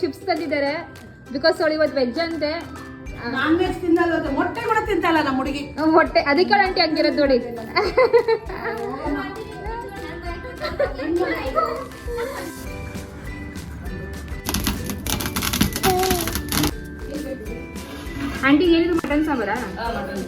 Chips ತಂದಿದ್ದಾರೆ because ಅವಳು ಇವತ್ತು ವೆಜ್ ಅಂತೆ. ನಾನ್ ವೆಜ್ ತಿನ್ನಲ್ಲ ಮೊಟ್ಟೆ ಕೂಡ ತಿಂತಲ್ಲ ನಮ್ಮ ಹುಡುಗಿ. ಮೊಟ್ಟೆ. ಹೊಟ್ಟೆ ಅದಕ್ಕೆ ಆಂಟಿ ಹಂಗಿರೋದು ನೋಡಿ. ಆಂಟಿ ಏನಿದು ಮಟನ್ ಸಾಂಬಾರ? ಮಟನ್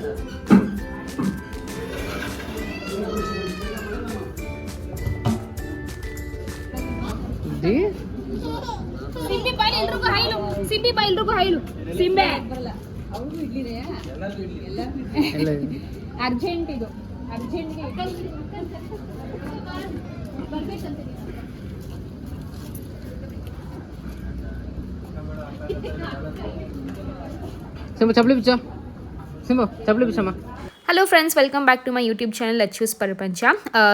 ಹೈಲು ಸಿಂಬಿ ಬಾ ಎಲ್ರಿಗೂ ಹೈಲು ಸಿಂಬೆ ಅರ್ಜೆಂಟ್ ಇದು ಅರ್ಜೆಂಟ್ಗೆ ಬರ್ಬೇಕಂತ ಸಿಂಬ ಚಪ್ಲಿ ಬಿಚ್ಚ ಸಿಂಬ ಚಪ್ಲಿ ಬಿಚ್ಚಮ್ಮ hello friends welcome back to my YouTube channel ಅಚ್ಯೂಸ್ ಪ್ರಪಂಚ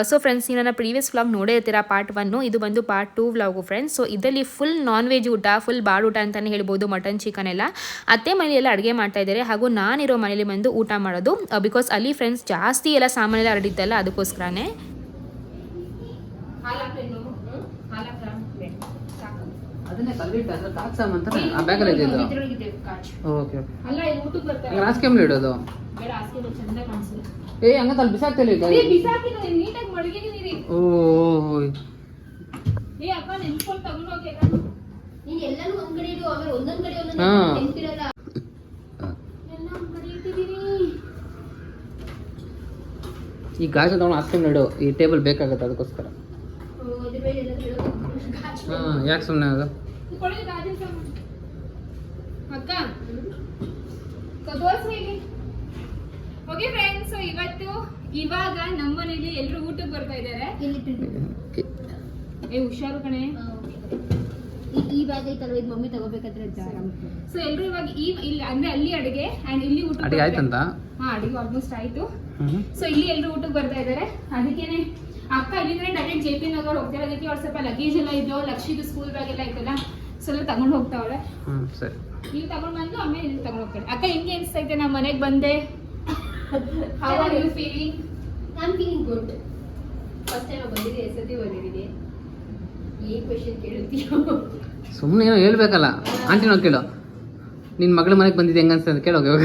ಸೊ ಫ್ರೆಂಡ್ಸ್ ನೀವು ನನ್ನ ಪ್ರೀವಿಯಸ್ ವ್ಲಾಗ್ ನೋಡೇ ಇರ್ತೀರಾ? ಪಾರ್ಟ್ ಒನ್ನು ಇದು ಬಂದು part two vlog friends so ಇದರಲ್ಲಿ ಫುಲ್ ನಾನ್ ವೆಜ್ ಊಟ ಫುಲ್ ಬಾಡ್ ಊಟ ಅಂತಲೇ ಹೇಳ್ಬೋದು ಮಟನ್ ಚಿಕನ್ ಎಲ್ಲ. ಅತ್ತೆ ಮನೆಯಲ್ಲಿ ಅಡುಗೆ ಮಾಡ್ತಾ ಇದ್ದಾರೆ. ಹಾಗೂ ನಾನಿರೋ ಮನೇಲಿ ಬಂದು ಊಟ ಮಾಡೋದು. ಬಿಕಾಸ್ ಅಲ್ಲಿ ಫ್ರೆಂಡ್ಸ್ ಜಾಸ್ತಿ ಎಲ್ಲ ಸಾಮಾನೆಲ್ಲ ಹರಡಿತ್ತಲ್ಲ ಅದಕ್ಕೋಸ್ಕರನೇ. ಅದನ್ನೇ ಕಲ್ಲಿಟ್ಟು ಅದ್ರ ಕಾಕ್ಸಮ್ ಅಂತ ಆ ಬ್ಯಾಗಲ್ಲಿ ಇದ್ದಿದ್ದು ಓಕೆ ಓಕೆ ರಾಸ್ಕೆಮ್ಲಿ ಇಡೋದು ಏ ಹಂಗಂತ ಅಲ್ಲಿ ಬಿಸಾಕ್ತಿಲ್ಲ ಈಗ. ಮಡಗಿದೀನಿ ಓ ಹಾ. ಈ ಗಾಜ ತಗೊಂಡು ಹಾಸ್ಕೊಂಡು ಇಡು. ಈ ಟೇಬಲ್ ಬೇಕಾಗುತ್ತೆ ಅದಕ್ಕೋಸ್ಕರ ಅದ್ರ ಮೇಲೆ ಎಲ್ಲ ಹೇಳೋದು ಹಾಂ ಯಾಕೆ ಸುಮ್ಮನೆ ಅದು. ಅಕ್ಕ ಓಕೆ ಫ್ರೆಂಡ್ಸ್ ಇವತ್ತು ಇವಾಗ ನಮ್ಮ ಮನೇಲಿ ಎಲ್ಲರೂ ಊಟಕ್ಕೆ ಬರ್ತಾ ಇದ್ದಾರೆ ಇಲ್ಲಿ ಏ ಹುಷಾರು ಕಣೆ. ಈ ಬ್ಯಾಗ್ ಐತಲ್ವ ಇದು ಮಮ್ಮಿ ತಗೋಬೇಕಾದ್ರೆ ಸೊ ಎಲ್ಲರೂ ಇವಾಗ ಈ ಇಲ್ಲಿ ಅಂದ್ರೆ ಅಲ್ಲಿ ಅಡಿಗೆ ಅಂಡ್ ಇಲ್ಲಿ ಊಟ ಅಡಿಗೆ ಆಯ್ತಂತ? ಹಾ ಅಡಿಗೆ ಆಲ್ಮೋಸ್ಟ್ ಆಯ್ತು. ಸೊ ಇಲ್ಲಿ ಎಲ್ಲರೂ ಊಟಕ್ಕೆ ಬರ್ತಾ ಇದ್ದಾರೆ ಅದಕ್ಕೇನೆ ಅಕ್ಕ ಇಲ್ಲಿಂದ್ರೆ ಡೈರೆಕ್ಟ್ ಜೆ ಪಿ ನಗರ್ ಹೋಗ್ತಾರೆ ಅದಕ್ಕೆ ಅವ್ರು ಸ್ವಲ್ಪ ಲಗೇಜ್ ಎಲ್ಲ ಇದ್ದು ಲಕ್ಷಿದು ಸ್ಕೂಲ್ ಬ್ಯಾಗ್ ಎಲ್ಲ ಇತ್ತಲ್ಲ ಸ್ವಲ್ಪ ತಗೊಂಡು ಹೋಗ್ತಾವಳೆ ಹ್ಞೂ ಸರಿ. ಇಲ್ಲಿ ತಗೊಂಡ್ ಬಂದು ಆಮೇಲೆ ಇಲ್ಲಿ ತಗೊಂಡು ಹೋಗ್ತಾರೆ. ಅಕ್ಕ ಹೆಂಗೆ ಅನ್ಸ್ತೈತೆ ನಾ ಮನೆಗೆ ಬಂದೆ? ಹೌ ಆರ್ ಯು ಫೀಲಿಂಗ್ ನಾನ್ ಫೀಲಿಂಗ್ ಗುಡ್ ಫಸ್ಟ್ ಟೈಮ್ ಬಂದಿದ್ದೀನಿ. ಏನ್ ಕ್ವೆಶನ್ ಕೇಳುತ್ತೀಯೋ? ಸುಮ್ಮನೆ ಏನೋ ಹೇಳ್ಬೇಕಲ್ಲ. ಆಂಟಿನೋ ಕೇಳು. ನಿನ್ನ ಮಗಳ ಮನೆಗೆ ಬಂದಿದ್ದೆ ಹೆಂಗೆ ಅಂತ ಕೇಳೋಗಿ ಇವಾಗ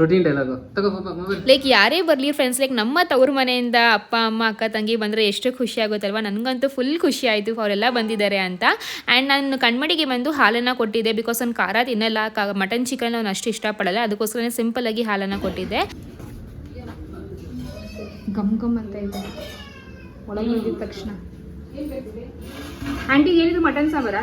ರೊಟೀನ್ ಡೈಲಾಗು ತಗೋ ಪಾಪ ಮೊಬೈಲ್. ಲೈಕ್ ಯಾರೇ ಬರಲಿ ಫ್ರೆಂಡ್ಸ್ ಲೈಕ್ ನಮ್ಮ ತವ್ರ ಮನೆಯಿಂದ ಅಪ್ಪ ಅಮ್ಮ ಅಕ್ಕ ತಂಗಿ ಬಂದರೆ ಎಷ್ಟು ಖುಷಿ ಆಗುತ್ತಲ್ವ? ನನಗಂತೂ ಫುಲ್ ಖುಷಿ ಆಯಿತು ಅವರೆಲ್ಲ ಬಂದಿದ್ದಾರೆ ಅಂತ. ಆ್ಯಂಡ್ ನಾನು ಕಣ್ಮಡಿಗೆ ಬಂದು ಹಾಲನ್ನು ಕೊಟ್ಟಿದ್ದೆ ಬಿಕಾಸ್ ಅವ್ನು ಖಾರ ತಿನ್ನಲ್ಲ ಕ ಮಟನ್ ಚಿಕನ್ ಅವ್ನು ಅಷ್ಟು ಇಷ್ಟಪಡಲ್ಲ. ಅದಕ್ಕೋಸ್ಕರ ಸಿಂಪಲ್ ಆಗಿ ಹಾಲನ್ನು ಕೊಟ್ಟಿದ್ದೆ. ಗಮ್ ಗಮ್ ಅಂತ ಇದೆ. ಒಳಗೆ ಹೋಗಿದ ತಕ್ಷಣ. ಆಂಟಿ ಏನಿದು ಮಟನ್ ಸಾಂಬಾರಾ.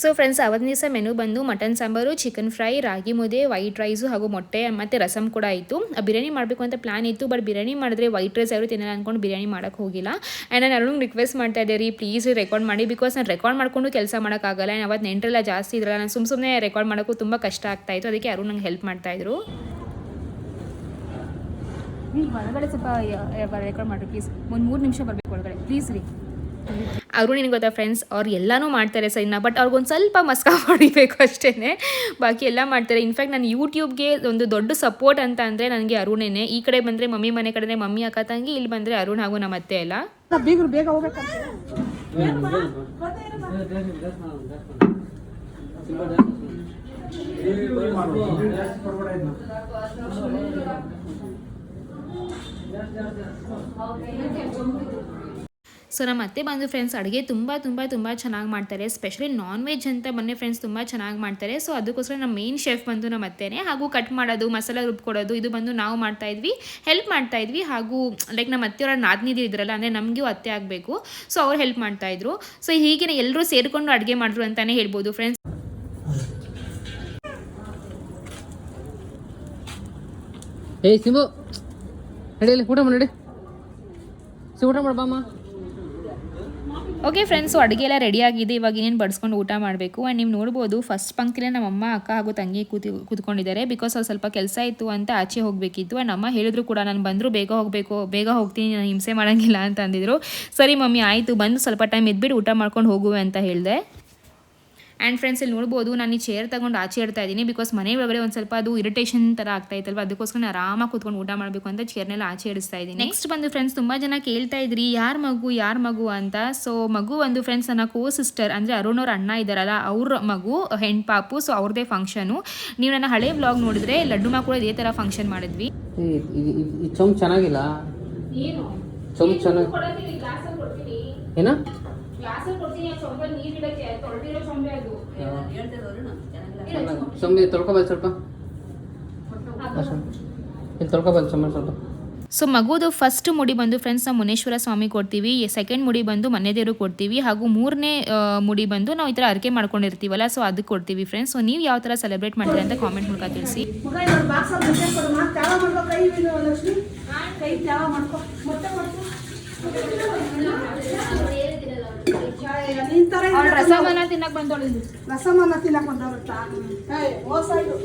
ಸೊ ಫ್ರೆಂಡ್ಸ್ ಅವತ್ತಿನ ದಿವಸ ಮೆನು ಬಂದು mutton sambar chicken fry ragi mudde white rice ಹಾಗೂ ಮೊಟ್ಟೆ ಮತ್ತು ರಸಮ್ ಕೂಡ ಇತ್ತು ಬಿರಿಯಾನಿ ಮಾಡಬೇಕು ಅಂತ ಪ್ಲಾನ್ ಇತ್ತು ಬಟ್ ಬಿರಿಯಾನಿ ಮಾಡಿದ್ರೆ ವೈಟ್ ರೈಸ್ ಯಾರು ತಿನ್ನಲ್ಲ ಅಂದ್ಕೊಂಡು ಬಿರಿಯಾನಿ ಮಾಡೋಕ್ಕೆ ಹೋಗಿಲ್ಲ. ಆ್ಯಂಡ್ ನಾನು ಅವ್ರಿಗೆ ರಿಕ್ವೆಸ್ಟ್ ಮಾಡ್ತಾ ಇದ್ದೆ ರೀ ಪ್ಲೀಸ್ ರೆಕಾರ್ಡ್ ಮಾಡಿ ಬಿಕಾಸ್ ನಾನು ರೆಕಾರ್ಡ್ ಮಾಡಿಕೊಂಡು ಕೆಲಸ ಮಾಡೋಕ್ಕಾಗಲ್ಲ ಆ್ಯಂಡ್ ಅವತ್ತು ನೆಂಟರೆಲ್ಲ ಜಾಸ್ತಿ ಇದ್ರಲ್ಲ, ನಾನು ಸುಮ್ಮ ಸುಮ್ಮನೆ ರೆಕಾರ್ಡ್ ಮಾಡೋಕ್ಕೂ ತುಂಬ ಕಷ್ಟ ಆಗ್ತಾ ಇತ್ತು. ಅದಕ್ಕೆ ಅರುಣ್ ನಂಗೆ ಹೆಲ್ಪ್ ಮಾಡ್ತಾಯಿದ್ರು ಹೊರಗಡೆ ಸ್ವಲ್ಪ ರೆಕಾರ್ಡ್ ಮಾಡಿರಿ ಪ್ಲೀಸ್ ಒಂದು ಮೂರು ನಿಮಿಷ ಬರಬೇಕು ಒಳಗಡೆ. ಪ್ಲೀಸ್ ರೀ. ಅವರು ನಿನಗೆ ಗೊತ್ತಾ ಫ್ರೆಂಡ್ಸ್ ಅವ್ರು ಎಲ್ಲನೂ ಮಾಡ್ತಾರೆ ಸರ್ ಸರಿನಾ? ಬಟ್ ಅವ್ರಿಗೊಂದು ಸ್ವಲ್ಪ ಮಸ್ಕ ಹೊಡಿಬೇಕು ಅಷ್ಟೇ ಬಾಕಿ ಎಲ್ಲ ಮಾಡ್ತಾರೆ. ಇನ್ಫ್ಯಾಕ್ಟ್ ನಾನು ಯೂಟ್ಯೂಬ್ಗೆ ಒಂದು ದೊಡ್ಡ ಸಪೋರ್ಟ್ ಅಂತ ಅಂದರೆ ನನಗೆ ಅರುಣೇನೆ. ಈ ಕಡೆ ಬಂದರೆ ಮಮ್ಮಿ ಮನೆ ಕಡೆ ಮಮ್ಮಿ ಅಕ್ಕ ತಂಗಿ ಇಲ್ಲಿ ಬಂದರೆ ಅರುಣ್ ಹಾಗೂ ನಮ್ಮ ಅತ್ತೆ ಎಲ್ಲ ಬೇಗ ಹೋಗ್ಬೇಕಂತ ಸೊ ನಮ್ಮ ಅತ್ತೆ ಬಂದು ಫ್ರೆಂಡ್ಸ್ ಅಡುಗೆ ತುಂಬ ತುಂಬ ತುಂಬ ಚೆನ್ನಾಗಿ ಮಾಡ್ತಾರೆ. ಸ್ಪೆಷಲಿ ನಾನ್ ವೆಜ್ ಅಂತ ಮೊನ್ನೆ ಫ್ರೆಂಡ್ಸ್ ತುಂಬ ಚೆನ್ನಾಗಿ ಮಾಡ್ತಾರೆ. ಸೊ ಅದಕ್ಕೋಸ್ಕರ ನಮ್ಮ ಮೇನ್ ಶೆಫ್ ಬಂದು ನಮ್ಮ ಹಾಗೂ ಕಟ್ ಮಾಡೋದು, ಮಸಾಲ ರುಬ್ಕೊಡೋದು, ಇದು ಬಂದು ನಾವು ಮಾಡ್ತಾ ಇದ್ವಿ. ಹೆಲ್ಪ್ ಮಾಡ್ತಾ ಇದ್ವಿ ಹಾಗೂ ಲೈಕ್ ನಮ್ಮ ಅತ್ತೆಯವರ ನಾದಿನಿದ್ರು ಇದ್ರಲ್ಲ, ಅಂದರೆ ನಮಗೂ ಅತ್ತೆ ಆಗಬೇಕು. ಸೊ ಅವ್ರು ಹೆಲ್ಪ್ ಮಾಡ್ತಾ ಇದ್ರು. ಸೊ ಹೀಗೆ ಎಲ್ಲರೂ ಸೇರಿಕೊಂಡು ಅಡುಗೆ ಮಾಡಿದ್ರು ಅಂತಲೇ ಹೇಳ್ಬೋದು ಫ್ರೆಂಡ್ಸ್ ಏ ಸಿಂಬು ನಡಿ ಊಟ ಮಾಡಿ ಸಿ ಊಟ ಮಾಡಬಾಮ ಓಕೆ ಫ್ರೆಂಡ್ಸು ಅಡುಗೆ ಎಲ್ಲ ರೆಡಿ ಆಗಿದೆ. ಇವಾಗ ಇನ್ನೇನು ಬಡಿಸ್ಕೊಂಡು ಊಟ ಮಾಡಬೇಕು? ಆ್ಯಂಡ್ ನೀವು ನೋಡ್ಬೋದು ಫಸ್ಟ್ ಪಂಕ್ತಿಲೇ ನಮ್ಮ ಅಮ್ಮ, ಅಕ್ಕ ಹಾಗೂ ತಂಗಿ ಕೂತಿ, ಕೂತ್ಕೊಂಡಿದ್ದಾರೆ. ಬಿಕಾಸ್ ಅವ್ರು ಸ್ವಲ್ಪ ಕೆಲಸ ಇತ್ತು ಅಂತ ಆಚೆ ಹೋಗಬೇಕಿತ್ತು. ಆ್ಯಂಡ್ ಅಮ್ಮ ಹೇಳಿದ್ರು ಕೂಡ, ನಾನು ಬಂದರೂ ಬೇಗ ಹೋಗಬೇಕು, ಬೇಗ ಹೋಗ್ತೀನಿ, ನಾನು ಹಿಂಸೆ ಮಾಡೋಂಗಿಲ್ಲ ಅಂತ ಅಂದಿದ್ರು. ಸರಿ ಮಮ್ಮಿ, ಆಯಿತು. ಬಂದು ಸ್ವಲ್ಪ ಟೈಮ್ ಇದ್ಬಿಟ್ಟು ಊಟ ಮಾಡ್ಕೊಂಡು ಹೋಗುವೆ ಅಂತ ಹೇಳಿದೆ. ಆ್ಯಂಡ್ ಫ್ರೆಂಡ್ಸ್ ಇಲ್ಲಿ ನೋಡ್ಬೋದು ನಾನು ಈ ಚೇರ್ ತಗೊಂಡು ಆಚೆ ಇಡ್ತಾ ಇದ್ದೀನಿ ಬಿಕಾಸ್ ಮನೆ ಒಳಗಡೆ ಒಂದು ಸ್ವಲ್ಪ ಅದು ಇರಿಟೇಷನ್ ಥರ ಆಗ್ತಾ ಇತ್ತಲ್ವ? ಅದಕ್ಕೋಸ್ಕರ ನಾನು ಆರಾಮಾಗಿ ಕೂತ್ಕೊಂಡು ಊಟ ಮಾಡಬೇಕು ಅಂತ ಚೇರ್ನೆಲ್ಲ ಆಚೆ ಇಡಿಸ್ತಾ ಇದ್ದೀನಿ. ನೆಕ್ಸ್ಟ್ ಬಂದು ಫ್ರೆಂಡ್ಸ್ ತುಂಬ ಜನ ಕೇಳ್ತಾ ಇದ್ರಿ ಯಾರ ಮಗು ಯಾರ ಮಗು ಅಂತ? ಸೊ ಮಗು ಒಂದು ಫ್ರೆಂಡ್ಸ್ ನನ್ನ ಕೋ ಸಿಸ್ಟರ್ ಅಂದರೆ ಅರುಣ್ ಅವ್ರ ಅಣ್ಣ ಇದ್ದಾರಲ್ಲ ಅವ್ರ ಮಗು ಹೆಣ್ಣು ಪಾಪು ಸೊ ಅವ್ರದೇ ಫಂಕ್ಷನು ನೀವು ನನ್ನ ಹಳೆ ವ್ಲಾಗ್ ನೋಡಿದ್ರೆ ಲಡ್ಡು ಮಾ ಕೂಡ ಇದೇ ಥರ ಫಂಕ್ಷನ್ ಮಾಡಿದ್ವಿ. ಚೆನ್ನಾಗಿಲ್ಲ? ಏನು? ಚೆನ್ನಾಗಿ ಚೆನ್ನಾಗಿ ಸೊಂಬೆ ಸ್ವಲ್ಪ. ಇಲ್ಲಿ ಸ್ವಲ್ಪ. ಸೊ ಮಗುದು ಫಸ್ಟ್ ಮುಡಿ ಬಂದು ಫ್ರೆಂಡ್ಸ್ ನಾವು ಮುನೇಶ್ವರ ಸ್ವಾಮಿ ಕೊಡ್ತೀವಿ ಸೆಕೆಂಡ್ ಮುಡಿ ಬಂದು ಮನೆದೇವರು ಕೊಡ್ತೀವಿ ಹಾಗೂ ಮೂರನೇ ಮುಡಿ ಬಂದು ನಾವು ಈ ಥರ ಅರ್ಕೆ ಮಾಡ್ಕೊಂಡಿರ್ತೀವಲ್ಲ ಸೊ ಅದಕ್ಕೆ ಕೊಡ್ತೀವಿ ಫ್ರೆಂಡ್ಸ್ ಸೊ ನೀವು ಯಾವ ಥರ ಸೆಲೆಬ್ರೇಟ್ ಮಾಡ್ತೀರಾ ಅಂತ ಕಾಮೆಂಟ್ ಮೂಲಕ ತಿಳಿಸಿ. ಕೈ ಇದು ಲಕ್ಷ್ಮಿ ಕೈ ತ್ಯಾವ ಮಾಡ್ಕೋ ಮೊಟ್ಟೆ ಮಾಡ್ಕೋ ನಿನ್ ತರ ಅವ್ಳು ತಿನ್ನಕ್ ತಿನ್ನಕ್ ಬಂದೋಳು ರಸಮನ್ನ ತಿನ್ನಕ್ ಇದು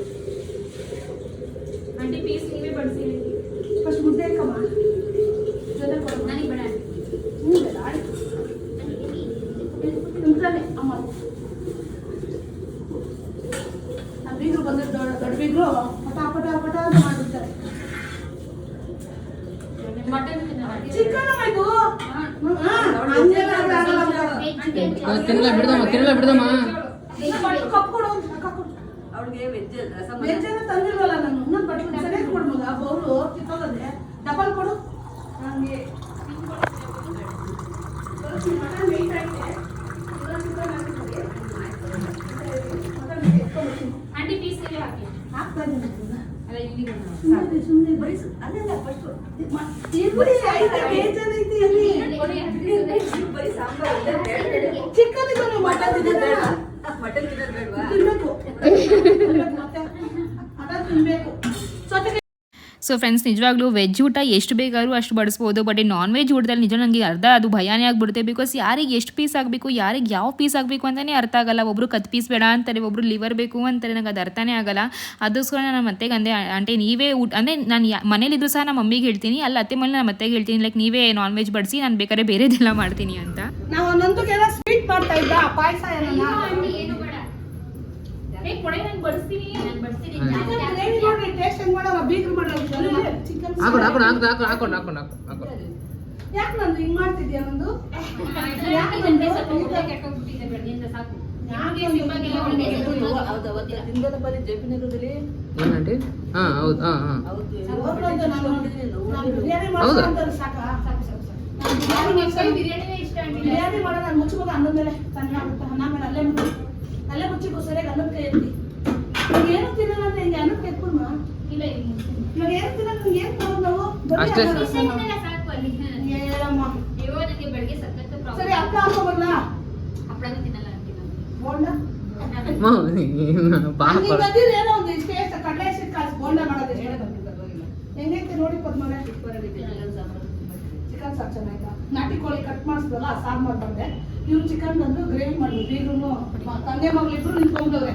ಅಂಟಿ ಪೀಸ್ ನೀವೇ ಬಡಿಸಿ ಫಸ್ಟ್ ಮುದ್ದೆ ಇಕ್ಕಮ್ಮ ಜೊತೆ ಕೊಡು. ನನಗೆ ಬೇಡ. ಹ್ಞೂ ಬೇಡ ನಿಂತಾನೆ ಅಮ್ಮ. ನಮ್ಮ ಬೀಗರು ಬಂದಿದ್ದು ದೊಡ್ಡ ಬೀಗರು ಪಟ ಪಟ ಪಟ ಅಂತ ಮಾಡಿರ್ತಾರೆ ಮಟನ್ ಚಿಕನ್ ಇದು ಹಂಗೆಲ್ಲ ಆಗಲ್ಲ ಮಗ. ತಿನ್ನಲ್ಲ ಬಿಡದಮ್ಮ ತಿನ್ನಲ್ಲ ಬಿಡದಮ್ಮ. ಕಪ್ಪು ಕೊಡು ವೆಜ್ ಏನೋ ತಂದಿಲ್ವಲ್ಲ ನಾನು ಇನ್ನೊಂದು ಬಟ್ಲು ಸರಿಯಾಗಿ ಕೊಡು ಮಗ ಬೌಲು ಕಿತ್ತೋಗದೆ ಡಬಲ್ ಕೊಡು. ನನಗೆ. ಅಂಟಿ ಪೀಸ್ ಹಾಕಿ ಹಾಕ್ತಾ ಇದ್ದೀನಿ. ಅಲ್ಲ ಇಲ್ಲಿ ಸುಮ್ನೆ ಬರೀ ಅಲ್ಲಲ್ಲ ಫಸ್ಟ್ ಇರ್ಬಿಡಿ ಆಯ್ತಾ ಬೇಜಾನ್ ಐತಿ ಅಲ್ಲಿ ಚಿಕನ್ ಇದು ಮಟನ್ ತಿನ್ನೋದು ತಿನ್ಬೇಕು ತಿನ್ಬೇಕು ಮತ್ತೆ ಮಟನ್ ತಿನ್ಬೇಕು ಸೊತೆಗೆ ಫ್ರೆಂಡ್ಸ್ ನಿಜವಾಗ್ಲೂ ವೆಜ್ ಊಟ ಎಷ್ಟು ಬೇಕಾದ್ರೂ ಅಷ್ಟು ಬಡಿಸ್ಬೋದು. ಬಟ್ ಈ ನಾನ್ ವೆಜ್ ಊಟದಲ್ಲಿ ನಿಜ ನನಗೆ ಅರ್ಧ ಅದು ಭಯಾನೇ ಆಗಿಬಿಡುತ್ತೆ. ಬಿಕಾಸ್ ಯಾರಿಗೆ ಎಷ್ಟು ಪೀಸ್ ಆಗಬೇಕು, ಯಾರಿಗೆ ಯಾವ ಪೀಸ್ ಆಗಬೇಕು ಅಂತಲೇ ಅರ್ಥ ಆಗಲ್ಲ. ಒಬ್ರು ಕತ್ ಪೀಸ್ ಬೇಡ ಅಂತಾರೆ, ಒಬ್ರು ಲಿವರ್ ಬೇಕು ಅಂತಾರೆ ನನಗೆ ಅದು ಅರ್ಥನೇ ಆಗಲ್ಲ. ಅದಕ್ಕೋಸ್ಕರ ನಾನು ಮತ್ತೆ ಅಂದೆ, ಆಂಟಿ, ನೀವೇ ಊಟ ಅಂದರೆ ನಾನು ಮನೇಲಿದ್ರು ಸಹ ನಮ್ಮ ಮಮ್ಮಿಗೆ ಹೇಳ್ತೀನಿ. ಅಲ್ಲಿ, ಅತ್ತೆ ಮೇಲೆ ನಾನು ಮತ್ತೆ ಹೇಳ್ತೀನಿ ಲೈಕ್ ನೀವೇ ನಾನ್ ವೆಜ್ ಬಡಿಸಿ, ನಾನು ಬೇಕಾದ್ರೆ ಬೇರೆದೆಲ್ಲ ಮಾಡ್ತೀನಿ ಅಂತ. ನಾವು ಸ್ವೀಟ್ ಮಾಡ್ತಾ ಇದ್ದ, ಪಾಯಸ ಏ ಕೊಡೆ ನಾನು ಬಡಿಸ್ತೀನಿ ನಾನು ಬಡಿಸ್ತೀನಿ. ಗ್ರೇವಿ ನೋಡ್ರಿ ಟೇಸ್ಟ್ ಹೆಂಗ್ ಮಾಡೋಣ ಬೀಗ್ರು ಮಾಡೋದು ಚಿಕನ್ ಹಾಕೊಂಡು ಹಾಕೊಂಡು ಹಾಕೊಂಡು ಹಾಕೊಂಡು ಹಾಕೊಂಡು ಹಾಕೊಂಡು ಹಾಕೊಂಡು ಯಾಕೆ ನಂದು ಹಿಂಗ್ ಮಾಡ್ತಿದ್ಯಾ ನಂದು? ಯಾಕೆ ಸ್ವಲ್ಪ ಹೊಟ್ಟೆ ಕೆಟ್ಟೋಗ್ಬಿಟ್ಟಿದೆ ಸಾಕು ಹೌದು ಬಿರಿಯಾನಿ ಹೌದಾ? ಮಾಡ್ಕೊಂಡು ಸಾಕ? ಸಾಕು ಸಾಕು ಸಾಕು. ನಾನು ಬಿರಿಯಾನಿ ಮಾಡ್ಕೊಂಡು ಬಿರಿಯಾನಿನೇ ಇಷ್ಟ ಆಂಟಿ. ಬಿರಿಯಾನಿ ಮಾಡೋಣ ನಾನು ಮುಚ್ಚಬೇಕು ಅನ್ನದ ಮೇಲೆ ತನ್ನ ಆಗುತ್ತೆ. ಅನ್ನ ಮೇಲೆ ಅಲ್ಲೇ ಮುಚ್ಚಿ ಅಲ್ಲೇ ಮುಚ್ಚಿಕೋ ಸರಿಯಾಗಿ ಅನ್ನಕ್ಕೆ ಎತ್ತಿ ಇವಾಗ ಏನು ತಿನ್ನಲ್ಲ ಅಂತ ಹಿಂಗೆ ಅನ್ನಕ್ಕೆ ಎತ್ಕೊಂಡು ಇಲ್ಲ ಇಲ್ಲಿ ಮುಗ್ಸ್ತೀನಿ. ಇವಾಗ ಏನು ತಿನ್ನಲ್ಲ ನಿಮ್ಗೆ ಏನು ಕೊಡೋದು ನಾವು ಬರೀ ಅಷ್ಟೇ ಅನ್ನ ಸರ್. ರಸಮ. ಇದೆಲ್ಲ ಸಾಕು ಅಲ್ಲಿ ಹೇಳಮ್ಮ ಅಯ್ಯೋ ನನಗೆ ಬೆಳಗ್ಗೆ ಸಖತ್ ಸರಿ ಪ್ರಾಬ್ಲಮ್ ಅಪ್ಪ ಹಾಕೋಬಲ್ಲ ಹಪ್ಪಳನೂ ತಿನ್ನಲ್ಲ ಆಂಟಿ ನಾನು ಬೋಂಡ ಪಾಪ ಹಂಗೆ ಬಂದಿದ್ದು ಏನೋ ಒಂದು ಇಷ್ಟೇ ಇಷ್ಟ ಕಡಲೆ ಇಷ್ಟು ಕಾಸು ಬೋಂಡ ಮಾಡೋದು ಇಷ್ಟೇ ಹೆಂಗೈತೆ ನೋಡಿ ಚಿಕನ್ ಸಾರು ಚೆನ್ನಾಯ್ತಾ ನಾಟಿ ಕೋಳಿ ಕಟ್ ಮಾಡಿಸ್ದಲ್ಲ ಸಾರು ಮಾಡ್ಬಂದೆ. ಇವ್ರು ಚಿಕನ್ ಬಂದು ಗ್ರೇವಿ ಮಾಡಿದ್ರು ಬೀಗ್ರು ತಂದೆ ಮಗಳು ಇಬ್ರು ನಿಂತ್ಕೊಂಡವ್ರೆ.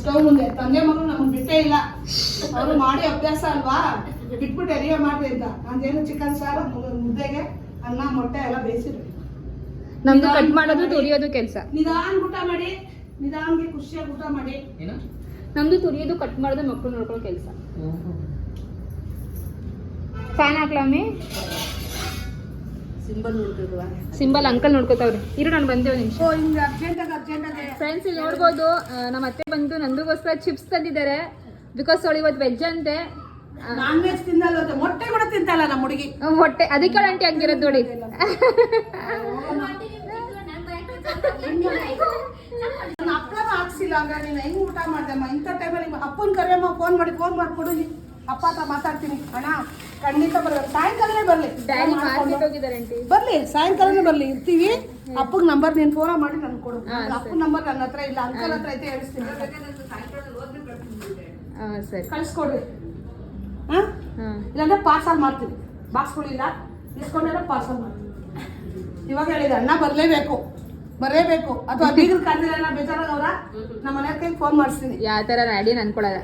ಸ್ಟವ್ ಮುಂದೆ. ತಂದೆ ಮಗಳು ನಮ್ಗೆ ಬಿಟ್ಟೇ ಇಲ್ಲ. ಅವರು ಮಾಡಿ ಅಭ್ಯಾಸ ಅಲ್ವಾ? ಬಿಟ್ಬಿಟ್ಟು ಎರಿಯ ಮಾಡ್ರಿ ಅಂತ. ನಂದೇನು ಚಿಕನ್ ಸಾರು ಮುದ್ದೆಗೆ ಅನ್ನ ಮೊಟ್ಟೆ ಎಲ್ಲ ಬೇಯಿಸಿದ್ರು. ನಮ್ದು ಕಟ್ ಮಾಡೋದು ತುರಿಯೋದು ಕೆಲಸ. ನಿಧಾನ ಊಟ ಮಾಡಿ. ನಿಧಾನಕ್ಕೆ ಖುಷಿಯಾಗಿ ಊಟ ಮಾಡಿ. ಏನು? ನಮ್ದು ತುರಿಯೋದು ಕಟ್ ಮಾಡೋದು ಮಕ್ಕಳು ನೋಡ್ಕೊಳ್ಳೋ ಕೆಲಸ. ಫ್ಯಾನ್ ಹಾಕ್ಲಾಮಿ ಸಿಂಬಲ್ ಅಂಕಲ್ ನೋಡ್ಕೋತಾವ್ರಿ. ಇರು ನಾನು ಬಂದೆ ಒಂದು ನಿಮಿಷ. ಫ್ರೆಂಡ್ಸ್ ಇಲ್ಲಿ ನೋಡ್ಬೋದು ನಮ್ಮ ಅತ್ತೆ ಬಂದು ನಂದುಗೋಸ್ಕರ ಚಿಪ್ಸ್ ತಂದಿದ್ದಾರೆ. ಬಿಕಾಸ್ ಅವಳು ಇವತ್ತು ವೆಜ್ ಅಂತೆ. ನಾನ್ ವೆಜ್ ತಿನ್ನಲ್ಲ ಮೊಟ್ಟೆ ಕೂಡ ತಿಂತಲ್ಲ ನಮ್ಮ ಹುಡುಗಿ. ಮೊಟ್ಟೆ ಅದಕ್ಕೆ ಆಂಟಿ ಹಂಗಿರೋದು ನೋಡಿ. ನನ್ನ ಹಪ್ಪಳನ ಹಾಕ್ಸಿಲ್ಲ ಅಂದ್ರೆ ನೀನು ಹೆಂಗ್ ಊಟ ಮಾಡ್ದಮ್ಮ ಇಂಥ ಟೈಮಲ್ಲಿ ಅಪ್ಪನ ಕರೆಯಮ್ಮ ಫೋನ್ ಮಾಡಿ ಫೋನ್ ಮಾಡ್ಕೊಡು. ಅಪ್ಪ ಹತ್ರ ಮಾತಾಡ್ತೀನಿ. ಅಣ್ಣ ಖಂಡಿತ ಬರ್ಬೇಕು. ಸಾಯಂಕಾಲನೇ ಬರಲಿ. ಬರ್ಲಿ ಸಾಯಂಕಾಲನೇ ಬರ್ಲಿ. ಇರ್ತೀವಿ. ಅಪ್ಪನ ನಂಬರ್ ನೀನು ಫೋನ್ ಮಾಡಿ ನನ್ ಕೊಡು. ಅಪ್ಪನ ನಂಬರ್ ನನ್ನ ಹತ್ರ ಇಲ್ಲ. ಅಂಕಲ್ ಹತ್ರ ಐತೆ ಹೇಳಿಸ್ತೀನಿ ಹಾಂ ಸರಿ. ಕಳ್ಸ್ಕೊಡ್ರಿ. ಹಾ? ಇಲ್ಲಾಂದ್ರೆ ಪಾರ್ಸಲ್ ಮಾಡ್ತೀವಿ ಬಾಕ್ಸ್ಗಳಿಲ್ಲ ಇಸ್ಕೊಂಡೆಲ್ಲ ಪಾರ್ಸಲ್ ಮಾಡ್ತೀವಿ ಇವಾಗ ಹೇಳಿದ ಅಣ್ಣ ಬರಲೇಬೇಕು ಬರಲೇಬೇಕು. ಅಥವಾ ಬೀಗರು ನಾ ಬೇಜಾರಾಗವ್ರ ನಮ್ಮ ಮನೆ ಕೈ ಫೋನ್ ಮಾಡಿಸ್ತೀನಿ. ಯಾವ ಥರ ರೆಡಿ ಅನ್ಕೊಳಲ್ಲ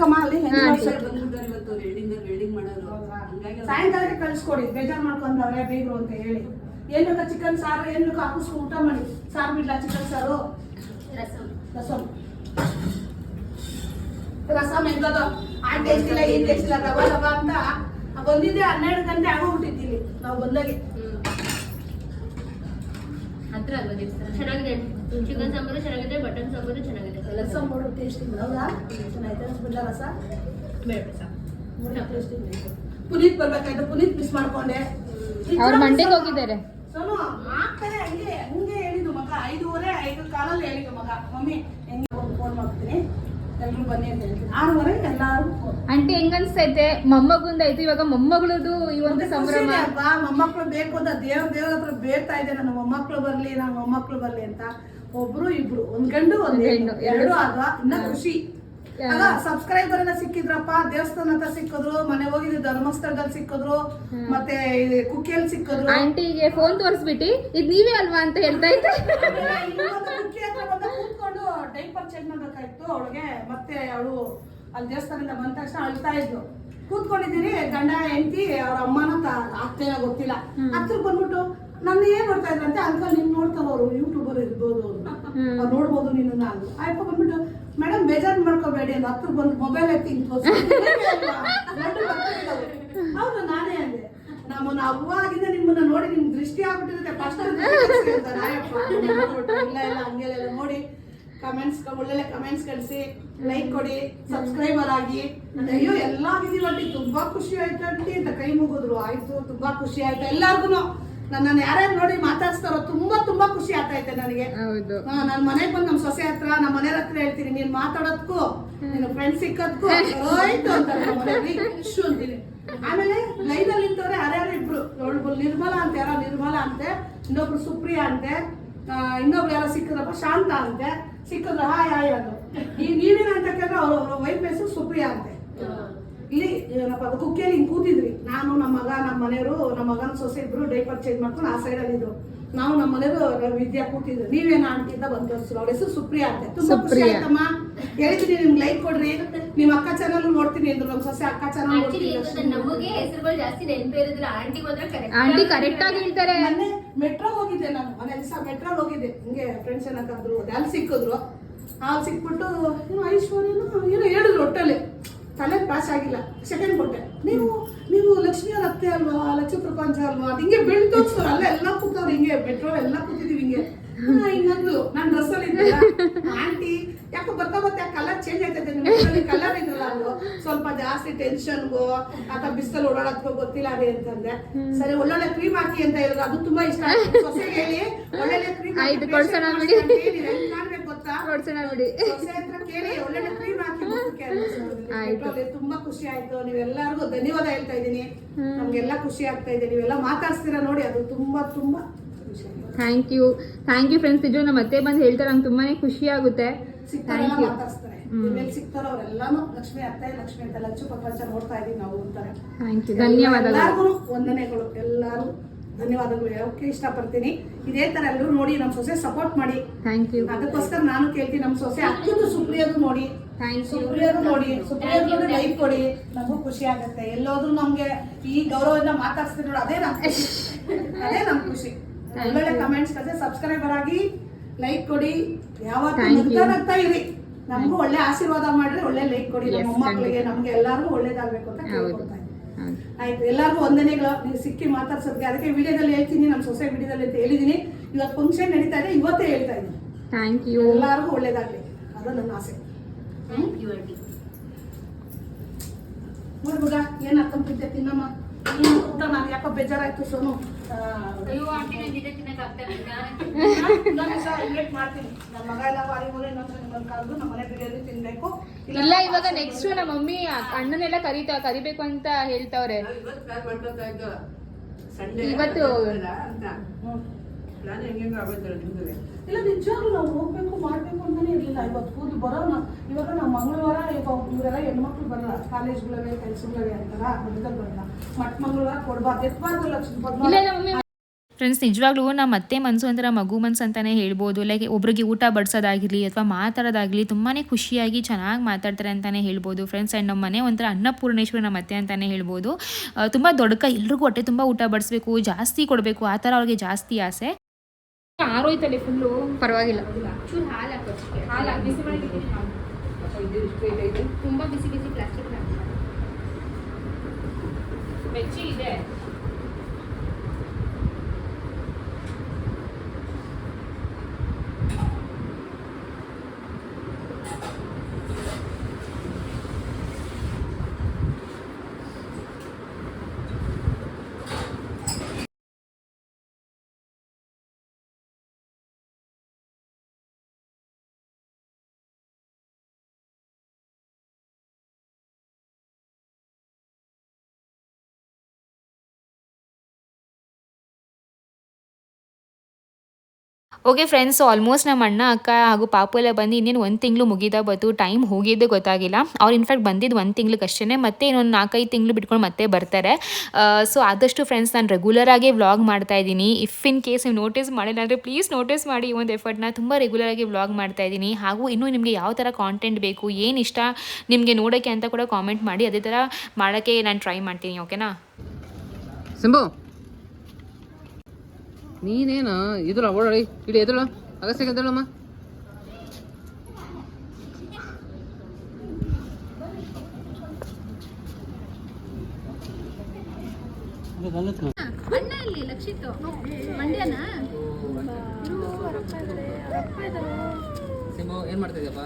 ಕಮ್ಮ ಅಲ್ಲಿ ವರ್ಷಕ್ಕೆ? ಸಾಯಂಕಾಲಕ್ಕೆ ಕಳಿಸ್ಕೊಡಿ ಬೇಜಾರು ಮಾಡ್ಕೊಂಡವ್ರೆ ಬೀಗರು ಅಂತ ಹೇಳಿ. ಏನ್ ಬೇಕಾ ಚಿಕನ್ ಸಾರು ಏನ್ ಬೇಕಾ ಹಾಕಿಸ್ಕೊಂಡು ಊಟ ಮಾಡಿ. ಸಾರು ಬಿಡ್ಲಾ ಚಿಕನ್ ಸಾರು? ರಸಮ್ ರಸಮ್ ರಸಮ್ ಎಂತದು? ಆ ಟೇಸ್ಟ್ ಇಲ್ಲ ಈ ಟೇಸ್ಟ್ ಇಲ್ಲ ರವ ರವ ಅಂತ ಬಂದಿದ್ದೆ ಹನ್ನೆರಡು ಗಂಟೆ ಆಗೋಗ್ಬಿಟ್ಟಿದ್ದೀನಿ. ನಾವು ಬಂದಾಗೆ. ಹತ್ರ ಅಲ್ವಾ ದೇವಸ್ಥಾನ? ಚೆನ್ನಾಗಿದೆ. ಚಿಕನ್ ಸಾಂಬಾರು ಚೆನ್ನಾಗಿದೆ ಬಟನ್ ಸಾಂಬಾರು ಚೆನ್ನಾಗಿದೆ. ಎಲ್ಲ ನೋಡೋ ಟೇಸ್ಟ್ ಇಲ್ಲ ಹೌದಾ? ಚೆನ್ನಾಗಿದೆ. ಬಿಡ ರಸ? ಬೇಡ. ಟೇಸ್ಟ್ ಇಲ್ಲ ಪುನೀತ್ ಬರ್ಬೇಕಾಯ್ತು. ಪುನೀತ್ ಮಿಸ್ ಮಾಡ್ಕೊಂಡೆ. ಅವ್ರು ಮಂಡ್ಯಕ್ಕೆ ಹೋಗಿದ್ದಾರೆ. ಸೋನು ಆಗ್ತಾರೆ ಹಂಗೆ ಹಂಗೆ ಹೇಳಿದ್ದು ಮಗ. ಐದೂವರೆ ಐದು ಕಾಲಲ್ಲಿ ಹೇಳಿದ್ದು ಮಗ. ಮಮ್ಮಿ ಹೆಂಗೆ ಫೋನ್ ಮಾಡ್ತೀನಿ? ಎಲ್ರು ಬನ್ನಿ ಅಂತ ಹೇಳ್ತೀನಿ. ಆರೂವರೆ ಎಲ್ಲಾರು ಆಂಟಿ ಹೆಂಗ್ ಅನ್ಸ್ತೈತೆ ಮೊಮ್ಮಗುಂದಾಯ್ತು ಇವಾಗ ಮೊಮ್ಮಗಳದು ಈ ಒಂದು ಸಂಭ್ರಮ. ಅಲ್ವಾ ಮೊಮ್ಮಕ್ಳು ಬೇಕು ಅಂತ ದೇವ್ರ ದೇವ್ರ ಹತ್ರ ಬೇಡ್ತಾ ಇದೆ ನನ್ನ ಮೊಮ್ಮಕ್ಳು ಬರ್ಲಿ ನನ್ನ ಮೊಮ್ಮಕ್ಳು ಬರ್ಲಿ ಅಂತ. ಒಬ್ರು ಇಬ್ರು ಒಂದ್ ಗಂಡು ಒಂದ್ ಹೆಣ್ಣು. ಎರಡು ಆಗ ಇನ್ನ ಖುಷಿ. ಅಲ್ಲ ಸಬ್ಸ್ಕ್ರೈಬರ್ ಎಲ್ಲ ಸಿಕ್ಕಿದ್ರಪ್ಪ. ದೇವಸ್ಥಾನ ಹತ್ರ ಸಿಕ್ಕಿದ್ರು ಮನೆ ಹೋಗಿದ್ದು ಧರ್ಮಸ್ಥಳದಲ್ಲಿ ಸಿಕ್ಕಿದ್ರು ಮತ್ತೆ ಕುಕ್ಕಿಯಲ್ಲಿ ಸಿಕ್ಕಿದ್ರು. ಆಂಟಿಗೆ ಫೋನ್ ತೋರಿಸ್ಬಿಟ್ಟು ಇದು ನೀವೇ ಅಲ್ವಾ ಅಂತ ಹೇಳ್ತಾ ಇದ್ದೆ. ಡೈಪರ್ ಚೇಂಜ್ ಮಾಡ್ಬೇಕಾಯ್ತು ಅವಳಿಗೆ ಮತ್ತೆ ಅವಳು ಅಲ್ಲಿ ದೇವಸ್ಥಾನದಿಂದ ಬಂದ ತಕ್ಷಣ ಅಳ್ತಾ ಇದ್ಲು. ಕೂತ್ಕೊಂಡಿದ್ದೀನಿ ಗಂಡ ಹೆಂಡತಿ ಅವ್ರ ಅಮ್ಮನ ಆಗ್ತೇನ ಗೊತ್ತಿಲ್ಲ. ಹತ್ರ ಬಂದ್ಬಿಟ್ಟು ನನ್ನ ಏನ್ ನೋಡ್ತಾ ಇದ್ರಂತೆ ಅಂಕಲ್ ನಿನ್ ನೋಡ್ತಾವ್ರು ಯೂಟ್ಯೂಬರ್ ಇರ್ಬೋದು ಅವ್ರು. ಅವ್ರು ನೋಡ್ಬೋದು ನಿನ್ನ ನಾನು. ಆಯ್ತು ಬಂದ್ಬಿಟ್ಟು ಮೇಡಮ್ ಬೇಜಾರ್ ಮಾಡ್ಕೋಬೇಡಿ ಅಂತ ಹತ್ರ ಬಂದು ಮೊಬೈಲ್ ಎತ್ತಿ. ಹೌದು ನಾನೇ ಅಂದೆ. ನಮ್ಮನ್ನ ಅವ್ವಾಗಿಂದ ನಿಮ್ಮನ್ನ ನೋಡಿ ನಿಮ್ ದೃಷ್ಟಿ ಆಗ್ಬಿಟ್ಟಿರುತ್ತೆ. ಫಸ್ಟ್ ಇಲ್ಲ ಇಲ್ಲ ಹಂಗೆಲ್ಲ ನೋಡಿ. ಕಮೆಂಟ್ಸ್ ಒಳ್ಳೊಳ್ಳೆ ಕಮೆಂಟ್ಸ್ ಕಳಿಸಿ ಲೈಕ್ ಕೊಡಿ ಸಬ್ಸ್ಕ್ರೈಬರ್ ಆಗಿ. ಅಯ್ಯೋ ಎಲ್ಲಾ ಮಾಡಿ ತುಂಬಾ ಖುಷಿ ಆಯ್ತು ಅಂತ ಅಂತ ಕೈ ಮುಗಿದ್ರು. ಆಯ್ತು ತುಂಬಾ ಖುಷಿ ಆಯ್ತು. ಎಲ್ಲಾರ್ಗು ನನ್ನನ್ನು ಯಾರ್ಯಾರು ನೋಡಿ ಮಾತಾಡ್ಸ್ತಾರೋ ತುಂಬಾ ತುಂಬಾ ಖುಷಿ ಆಗ್ತೈತೆ ನನಗೆ. ನಾನ್ ಮನೆಗ್ ಬಂದ್ ನಮ್ ಸೊಸೆ ಹತ್ರ ನಮ್ಮ ಮನೆಯವ್ರ ಹತ್ರ ಹೇಳ್ತೀನಿ. ನೀನ್ ಮಾತಾಡೋದಕ್ಕೂ ನಿನ್ನ ಫ್ರೆಂಡ್ ಸಿಕ್ಕದ್ಕು ಆಯ್ತು ಅಂತ ಖುಷಿ ಇಶ್ಯೂ ಅಂತೀನಿ. ಆಮೇಲೆ ಲೈನ್ ಅಲ್ಲಿ ನಿಂತವ್ರೆ ಯಾರ್ಯಾರು ಇಬ್ರು. ನೋಡ್ಬೋದು ನಿರ್ಮಲಾ ಅಂತ ಯಾರೋ ನಿರ್ಮಲಾ ಅಂತೆ ಇನ್ನೊಬ್ರು ಸುಪ್ರಿಯಾ ಅಂತೆ ಆ, ಇನ್ನೊಬ್ರು ಯಾರೋ ಸಿಕ್ಕಿದ್ರಪ್ಪ ಶಾಂತ ಅಂತೆ. ಸಿಕ್ಕಿದ್ರ ಹಾಯ್ ಹಾಯ್ ಅಂದ್ರು ಈ ನೀವೇನ ಅಂತ ಕೇಳಿದ್ರೆ ಅವ್ರ ಅವ್ರ ವೈಫ್ ಹೆಸರು ಸುಪ್ರಿಯಾ ಅಂತೆ. ಇಲ್ಲಿ ಏನಪ್ಪ ಅದು ಕುಕ್ಕಿಯಲ್ಲಿ ಹಿಂಗೆ ಕೂತಿದ್ರಿ ನಾನು ನಮ್ಮ ಮಗ ನಮ್ಮ ಮನೆಯವರು ನಮ್ಮ ಮಗನ ಸೊಸೆ ಇಬ್ರು ಡೈಪರ್ ಚೇಂಜ್ ಮಾಡ್ಕೊಂಡು ಆ ಸೈಡಲ್ಲಿ ಅಲ್ಲಿ ಇದ್ರು. ನಾವು ನಮ್ಮ ಮನೆಯವರು ವಿದ್ಯಾ ಕೂತಿದ್ರು. ನೀವೇನ ಆಂಟಿ ಬಂದು ಬಂದ್ ತೋರಿಸಿದ್ರು ಅವ್ರ ಹೆಸರು ಸುಪ್ರಿಯಾ ಅಂತೆ. ತುಂಬಾ ಖುಷಿ ಸುಪ್ರಿಯಾ. ಆಯ್ತಮ್ಮ. ಹೇಳಿದ್ರಿ ನಿಮ್ಗೆ ಲೈಕ್ ಕೊಡ್ರಿ. ನಿಮ್ಮ ಅಕ್ಕ ಚಾನಲ್ ನೋಡ್ತೀನಿ ಅಂದ್ರು. ನಮ್ಮ ಸೊಸೆ ಅಕ್ಕ ಚಾನಲ್ ನೋಡ್ತೀನಿ ನಮಗೆ ಹೆಸರುಗಳು ಜಾಸ್ತಿ ನೆನಪೇ ಇರೋದಿಲ್ಲ. ಆಂಟಿ ಮಾತ್ರ ಕರೆಕ್ಟ್ ಆಂಟಿ ಕರೆಕ್ಟ್ ಆಗಿ ಹೇಳ್ತಾರೆ. ಮೊನ್ನೆ ಮೆಟ್ರೋ ಹೋಗಿದ್ದೆ ನಾನು, ಮನೇಲಿ ಸಹ ಮೆಟ್ರೋ ಹೋಗಿದ್ದೆ ಹಿಂಗೆ ಫ್ರೆಂಡ್ಸ್ ಎಲ್ಲ ಕರೆದ್ರು ಅಲ್ಲಿ ಸಿಕ್ಕಿದ್ರು. ಅಲ್ಲಿ ಸಿಕ್ಬಿಟ್ಟು, ಏನು ಐಶ್ವರ್ಯನು, ಏನೋ ಹೇಳಿದ್ರು ಒಟ್ಟಲ್ಲಿ. ತಲೆ ಪಾಸ್ ಆಗಿಲ್ಲ. ಸೆಕೆಂಡ್ ಕೊಟ್ಟೆ ನೀವು ನೀವು ಲಕ್ಷ್ಮಿ ಅವ್ರ ಅತ್ತೆ ಅಲ್ವಾ, ಲಕ್ಷ್ಮಿ ಪ್ರಪಂಚ ಅಲ್ವಾ? ಅದು ಹಿಂಗೆ ಬೆಳ್ ಅಲ್ಲೇ ಎಲ್ಲ ಕೂತವ್ರು ಹಿಂಗೆ ಮೆಟ್ರೋ ಎಲ್ಲ ಕೂತಿದೀವಿ ಹಿಂಗೆ. ಇನ್ನೊಂದು ನಾನು ಡ್ರೆಸ್ಸಲ್ಲಿ ಇದ್ದಲ್ಲ ಆಂಟಿ ಯಾಕೋ ಬರ್ತಾ ಬರ್ತಾ ಕಲರ್ ಚೇಂಜ್ ಆಯ್ತದೆ ನಿಮ್ಮಲ್ಲಿ ಕಲರ್ ಇದ್ರಲ್ಲ ಅದು. ಸ್ವಲ್ಪ ಜಾಸ್ತಿ ಟೆನ್ಷನ್ಗೋ ಅಥವಾ ಬಿಸಿಲು ಓಡಾಡೋದ್ಕೋ ಗೊತ್ತಿಲ್ಲ ರೀ ಅಂತಂದೆ. ಸರಿ ಒಳ್ಳೊಳ್ಳೆ ಕ್ರೀಮ್ ಹಾಕಿ ಅಂತ ಹೇಳಿದ್ರು. ಅದು ತುಂಬಾ ಇಷ್ಟ ಆಯ್ತು. ಸೊಸೆಗೆ ಹೇಳಿ ಒಳ್ಳೊಳ್ಳೆ ಕ್ರೀಮ್ ಆಯ್ತು, ಕೊಡ್ಸೋಣ ಬಿಡಿ. ಮಾಡ್ಬೇಕು ಗೊತ್ತಾ? ಕೊಡ್ಸೋಣ ಬಿಡಿ. ಸೊಸೆ ಹತ್ರ ಕೇಳಿ ಒಳ್ಳೊಳ್ಳೆ ಕ್ರೀಮ್ ಹಾಕಿ. ತುಂಬಾ ಖುಷಿ ಆಯ್ತು. ನೀವೆಲ್ಲರಿಗೂ ಧನ್ಯವಾದ ಹೇಳ್ತಾ ಇದ್ದೀನಿ. ನಮ್ಗೆಲ್ಲ ಖುಷಿ ಆಗ್ತಾ ಇದೆ. ನೀವೆಲ್ಲ ಮಾತಾಡ್ಸ್ತೀರಾ ನೋಡಿ ಅದು ತುಂಬಾ ತುಂಬಾ ಖುಷಿ. ಆಯ್ತು. Thank you thank you friends ಇದ್ರು ನಮ್ಮ ಮತ್ತೆ ಬಂದು ಹೇಳ್ತಾರೆ ನಂಗೆ ತುಂಬಾನೇ ಖುಷಿ ಆಗುತ್ತೆ. ಹ್ಮ್. ಇನ್ಮೇಲೆ ಸಿಗ್ತಾರೋ ಅವರೆಲ್ಲಾನು ಲಕ್ಷ್ಮಿ ಅತ್ತೆ ಲಕ್ಷ್ಮಿ ಅಂತ ಲಕ್ಷ ಪ್ರಪಂಚ ನೋಡ್ತಾ ಇದೀವಿ ನಾವು ಅಂತಾರೆ. ಥ್ಯಾಂಕ್ ಯು ಧನ್ಯವಾದಗಳು. ಎಲ್ಲಾರ್ಗು ವಂದನೆಗಳು. ಎಲ್ಲಾರು ಧನ್ಯವಾದಗಳು. ಹೇಳೋಕೆ ಇಷ್ಟಪಡ್ತೀನಿ? ಇದೇ ತರ ಎಲ್ಲರೂ ನೋಡಿ ನಮ್ಮ ಸೊಸೆ ಸಪೋರ್ಟ್ ಮಾಡಿ. ಥ್ಯಾಂಕ್ ಯು ಅದಕ್ಕೋಸ್ಕರ ನಾನು ಕೇಳ್ತೀನಿ ನಮ್ಮ ಸೊಸೆ ಅಕ್ಕದು ಸುಪ್ರಿಯದು ನೋಡಿ. ಥ್ಯಾಂಕ್ ಯು ಸುಪ್ರಿಯರು ನೋಡಿ. ಲೈಕ್ ಕೊಡಿ. ನಮಗೂ ಖುಷಿ ಆಗುತ್ತೆ. ಎಲ್ಲೋದ್ರು ನಮ್ಗೆ ಈ ಗೌರವ ಮಾತಾಡ್ಸ್ತೀವಿ ನೋಡಿ. ಅದೇ ನಮ್ ಅದೇ ನಮ್ ಖುಷಿ. ಒಳ್ಳೊಳ್ಳೆ ಕಮೆಂಟ್ಸ್ ಕಳಿಸಿ ಸಬ್ಸ್ಕ್ರೈಬರ್ ಆಗಿ ಲೈಕ್ ಕೊಡಿ. ಯಾವತ್ತೂ ಇರಿ. ನಮಗೂ ಒಳ್ಳೆ ಆಶೀರ್ವಾದ ಮಾಡ್ರಿ ಒಳ್ಳೆ ಲೈಕ್ ಕೊಡಿ. ನಮ್ಮ ಮೊಮ್ಮಕ್ಕಳಿಗೆ. ನಮ್ಗೆ ಎಲ್ಲಾರ್ಗು ಒಳ್ಳೇದಾಗ್ಬೇಕು ಅಂತ ಕೇಳ್ಕೊಳ್ತಾ ಆಯ್ತು ಎಲ್ಲರಿಗೂ ವಂದನೆಗಳು. ನೀವು ಸಿಕ್ಕಿ ಮಾತಾಡ್ಸೋದಕ್ಕೆ ಅದಕ್ಕೆ ವಿಡಿಯೋದಲ್ಲಿ ಹೇಳ್ತೀನಿ ನಮ್ಮ ಸೊಸೆ ವಿಡಿಯೋದಲ್ಲಿ ಅಂತ ಹೇಳಿದೀನಿ ಇವತ್ತು ಫಂಕ್ಷನ್ ನಡೀತಾ ಇದೆ ಇವತ್ತೇ ಹೇಳ್ತಾ ಇದ್ದೀನಿ. ಥ್ಯಾಂಕ್ ಯು ಎಲ್ಲರಿಗೂ ಒಳ್ಳೇದಾಗ್ಲಿ. ಅದು ನನ್ನ ಆಸೆ. ನೋಡಿ ಏನ್ ಅರ್ಥ ತಿನ್ನಮ್ಮ? ನೀನು ಊಟ ನಾನು ಯಾಕೋ ಬೇಜಾರಾಯ್ತು ಸೋನು? ಅಯ್ಯೋ ಆಂಟಿ ನಂಗೆ ಇದೇ ತಿನ್ನಕ್ ಆಗ್ತಾ ಇಲ್ಲ ಇನ್ನೊಂದ್ ಮಾಡ್ತೀನಿ. ನಮ್ಮ ಮಗ ಎಲ್ಲ ಬಾರಿ ಮೂಲೆ ಇನ್ನೊಂದ್ಸಲ ನಿಮ್ಮನ್ನ ಕರೆದು ನಮ್ಮ ಮನೆ ಬಿರಿಯಾನಿ ತಿನ್ಬೇಕು. ಇಲ್ಲ ಇವಾಗ ನೆಕ್ಸ್ಟ್ ನಮ್ಮ ಮಮ್ಮಿ ಅಣ್ಣನೆಲ್ಲ ಕರೀತಾ ಕರಿಬೇಕು ಅಂತ ಹೇಳ್ತಾವ್ರೆ. ಇವತ್ತು ಹೆಂಗೆ ಇಲ್ಲ ನಿಜವಾಗ್ಲೂ ನಾವು ಹೋಗ್ಬೇಕು ಮಾಡ್ಬೇಕು ಅಂತಾನೆ ಇರ್ಲಿಲ್ಲ. ಇವತ್ತು ಕೂತು ಬರೋಣ. ಇವಾಗ ನಾವು ಮಂಗಳವಾರ ಇವಾಗ ಇವರೆಲ್ಲ ಹೆಣ್ಮಕ್ಳು ಬರಲ್ಲ. ಕಾಲೇಜ್ಗಳಿಗೆ ಕೆಲ್ಸಗಳವೆ ಅಂತಾರ ಬರಲ್ಲ ಫ್ರೆಂಡ್ಸ್ ನಿಜವಾಗ್ಲೂ ನಮ್ಮ ಅತ್ತೆ ಮನಸ್ಸು ಅಂದ್ರೆ ಮಗು ಮನ್ಸು ಅಂತಲೇ ಹೇಳ್ಬೋದು. ಲೈಕ್ ಒಬ್ರಿಗೆ ಊಟ ಬಡಿಸೋದಾಗಿರಲಿ ಅಥವಾ ಮಾತಾಡೋದಾಗಲಿ ತುಂಬಾ ಖುಷಿಯಾಗಿ ಚೆನ್ನಾಗಿ ಮಾತಾಡ್ತಾರೆ ಅಂತಲೇ ಹೇಳ್ಬೋದು. ಫ್ರೆಂಡ್ಸ್ ಆ್ಯಂಡ್ ನಮ್ಮ ಮನೆ ಒಂಥರ ಅನ್ನಪೂರ್ಣೇಶ್ವರಿ ನಮ್ಮ ಅತ್ತೆ ಅಂತಲೇ ಹೇಳ್ಬೋದು. ತುಂಬ ದೊಡ್ಡಕ ಎಲ್ರಿಗೂ ಹೊಟ್ಟೆ ತುಂಬ ಊಟ ಬಡಿಸ್ಬೇಕು ಜಾಸ್ತಿ ಕೊಡಬೇಕು ಆ ಥರ ಅವ್ರಿಗೆ ಜಾಸ್ತಿ ಆಸೆ. ಆರೋಯ್ತಲ್ಲಿ ಫುಲ್ಲು ಪರವಾಗಿಲ್ಲ. ತುಂಬಾ ಬಿಸಿ ಬಿಸಿ. ಬೆಚ್ಚಿ ಇದೆ ಓಕೆ ಫ್ರೆಂಡ್ಸ್ ಆಲ್ಮೋಸ್ಟ್ ನಮ್ಮ ಅಣ್ಣ, ಅಕ್ಕ ಹಾಗೂ ಪಾಪು ಎಲ್ಲ ಬಂದು ಇನ್ನೇನು ಒಂದು ತಿಂಗಳು ಮುಗಿದ ಬಂತು ಟೈಮ್ ಹೋಗಿದ್ದು ಗೊತ್ತಾಗಿಲ್ಲ. ಅವ್ರು ಇನ್ಫ್ಯಾಕ್ಟ್ ಬಂದಿದ್ದು ಒಂದು ತಿಂಗ್ಳಿಗೆ ಅಷ್ಟೇ ಮತ್ತೆ ಇನ್ನೊಂದು ನಾಲ್ಕೈದು ತಿಂಗಳು ಬಿಟ್ಕೊಂಡು ಮತ್ತೆ ಬರ್ತಾರೆ. ಸೊ ಆದಷ್ಟು ಫ್ರೆಂಡ್ಸ್ ನಾನು ರೆಗ್ಯುಲರ್ ಆಗಿ ವ್ಲಾಗ್ ಮಾಡ್ತಾ ಇದ್ದೀನಿ. ಇಫ್ ಇನ್ ಕೇಸ್ ನೀವು ನೋಟಿಸ್ ಮಾಡಿಲ್ಲ ಅಂದರೆ ಪ್ಲೀಸ್ ನೋಟಿಸ್ ಮಾಡಿ ಈ ಒಂದು ಎಫರ್ಟ್ನ ತುಂಬ ರೆಗ್ಯುಲರ್ ಆಗಿ ವ್ಲಾಗ್ ಮಾಡ್ತಾ ಇದ್ದೀನಿ. ಹಾಗೂ ಇನ್ನೂ ನಿಮಗೆ ಯಾವ ಥರ ಕಾಂಟೆಂಟ್ ಬೇಕು, ಏನು ಇಷ್ಟ ನಿಮಗೆ ನೋಡೋಕ್ಕೆ ಅಂತ ಕೂಡ ಕಾಮೆಂಟ್ ಮಾಡಿ. ಅದೇ ಥರ ಮಾಡೋಕ್ಕೆ ನಾನು ಟ್ರೈ ಮಾಡ್ತೀನಿ ಓಕೆನಾ ನೀನೇನು? ಇದ್ರ ಓಡಾಡಿ ಇಡಿ ಎದುರು. ಅಗಸ್ಯ ಎದಳಮ್ಮ ಅಣ್ಣ ಇಲ್ಲಿ ಲಕ್ಷಿತ್ ಮಂಡ್ಯನಾ? ಏನ್ ಏನು ಮಾಡ್ತಾ ಇದೆಯಪ್ಪ